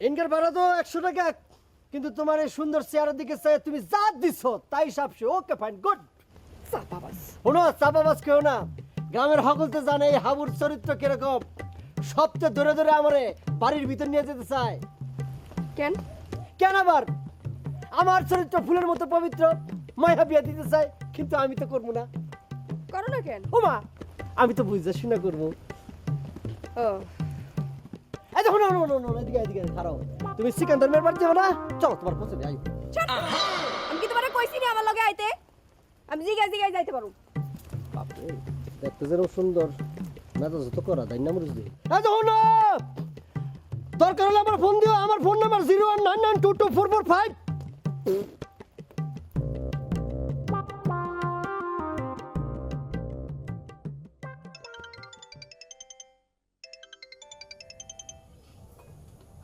Incur ভাড়া তো একশো টাকা। কিন্তু তোমার এই সুন্দর চেয়ারের দিকে চাই তুমি যা দিছো তাই সাপসে ওকে ফাইন গুড চাপাবাস শোনো চাপাবাজ কেউ না। গ্রামের সকলতে জানে এই হাবুর চরিত্র কীরকম। সবচেয়ে ধরে ধরে আমারে বাড়ির ভিতর নিয়ে যেতে চায়। কেন? কেন আবার? আমার চরিত্র ফুলের মতো পবিত্র। মায়া বিয়া দিতে চাই কিন্তু আমি তো করব না। করো না কেন? ও মা আমি তো বুঝতে শুনে করব। ও। এই দেখো না না না এদিকে এদিকে খারাপ তুমি সিকান্দার মেয়ের বাড়ি যাবে না? চলো তোমার পছন্দ আইও আমি কি তোমারে কইছি নি আমার লগে আইতে। আমি জিগাই জিগাই যাইতে পারো বাপরে দেখতে যেরকম সুন্দর। মেজাজ তো করা তাই না মরুজ দিয়ে এই দেখো না দরকার হলে আমার ফোন দিও আমার phone number zero one nine nine two two four four five.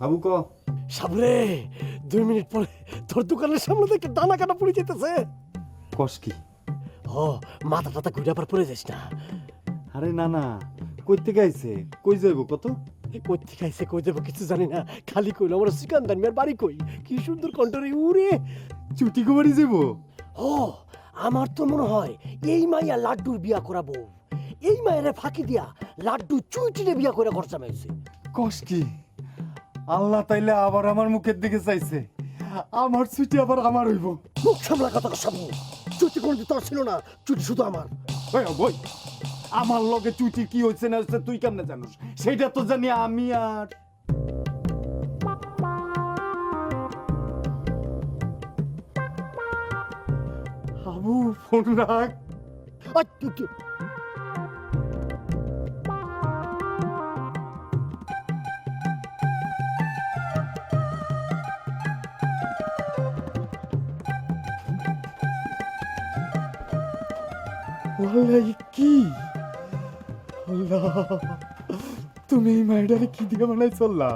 Habu ক। সাবরে দুই মিনিট পরে তোর দোকানের সামনে থেকে দানা কাটা পড়ে যেতেছে। কস কি? ও মাথা টাথা ঘুরে আবার পড়ে যাস না। আরে না না কই থেকে আইছে? কই যাইব কত? কই থেকে আইসে কই দেবো কিছু জানি না। খালি কইলো আমার সিকান্দার মেয়ের বাড়ি কই? কি সুন্দর কণ্ঠরে উড়ে চুটি কুমারি যাইব? ও আমার তো মনে হয় এই মাইয়া লাড্ডুর বিয়া করাবো। এই মায়ের ফাঁকি দিয়া লাড্ডু চুইটিরে বিয়া করে খরচা মেয়েছে কস কি? আল্লাহ তাইলে আবার আমার মুখের দিকে চাইছে। আমার ছুটি আবার আমার হইব। মুখ সামলা কথা সামু। চুটি কোনদিন তোর ছিল না চুটি শুধু আমার। বই আমার লগে চুটি কি হইছে না হইছে তুই কেমনে জানিস? সেটা তো জানি আমি আর হাবু ফোন রাখ। ওয়াল্লাহ কি? আল্লাহ তুমি এই মাইডারে কি দিয়ে বানাই চললা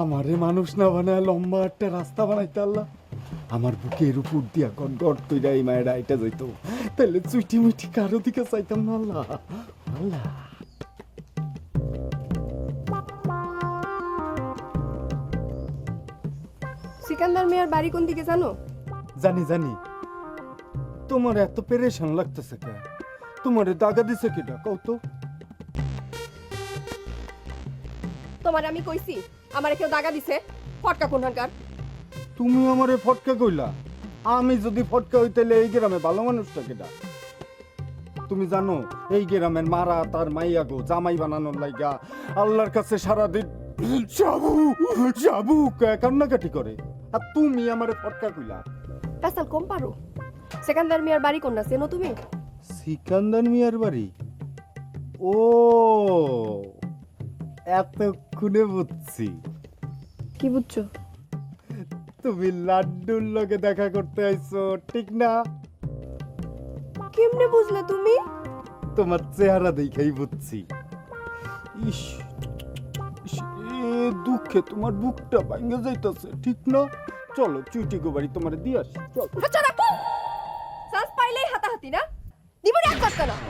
আমারে মানুষ না বানায় লম্বা একটা রাস্তা বানাইতে আল্লাহ। আমার বুকের উপর দিয়া কোন গর্ত তৈরা এই মায়েরা এটা যাইতো। তাহলে চুইটি মুইটি কারও দিকে চাইতাম না আল্লাহ। আল্লাহ। সিকান্দার মেয়ের বাড়ি কোন দিকে জানো? জানি জানি। তোমার এত পেরেশান লাগতেছে কে তোমারে দাগা দিছে কিটা কও তো। তোমার আমি কইছি আমার কেউ দাগা দিছে? ফটকা কোনখানকার তুমি আমারে ফটকা কইলা। আমি যদি ফটকা হইতেলে এই গ্রামে ভালো মানুষটা কেটা তুমি জানো এই গ্রামের মারা তার মাইয়া গো জামাই বানানোর লাইগা আল্লাহর কাছে সারাদিন যাবু যাবু কান্নাকাটি করে। আর তুমি আমারে ফটকা কইলা। পেসাল কম পারো। সিকান্দার মেয়ের বাড়ি কোনটা চেনো তুমি সিকান্দার মিয়ার বাড়ি? ও এতক্ষণে বুঝছি। কি বুঝছ? তুমি লাড্ডুর লগে দেখা করতে আইছো ঠিক না? কেমনে বুঝলে তুমি? তোমার চেহারা দেখাই বুঝছি। ইস ইস, এ দুঃখে তোমার বুকটা ভাঙ্গে যাইতাছে ঠিক না? চলো চুইটি গো বাড়ি তোমার দিয়ে আসি চল। আচ্ছা রাখো চান্স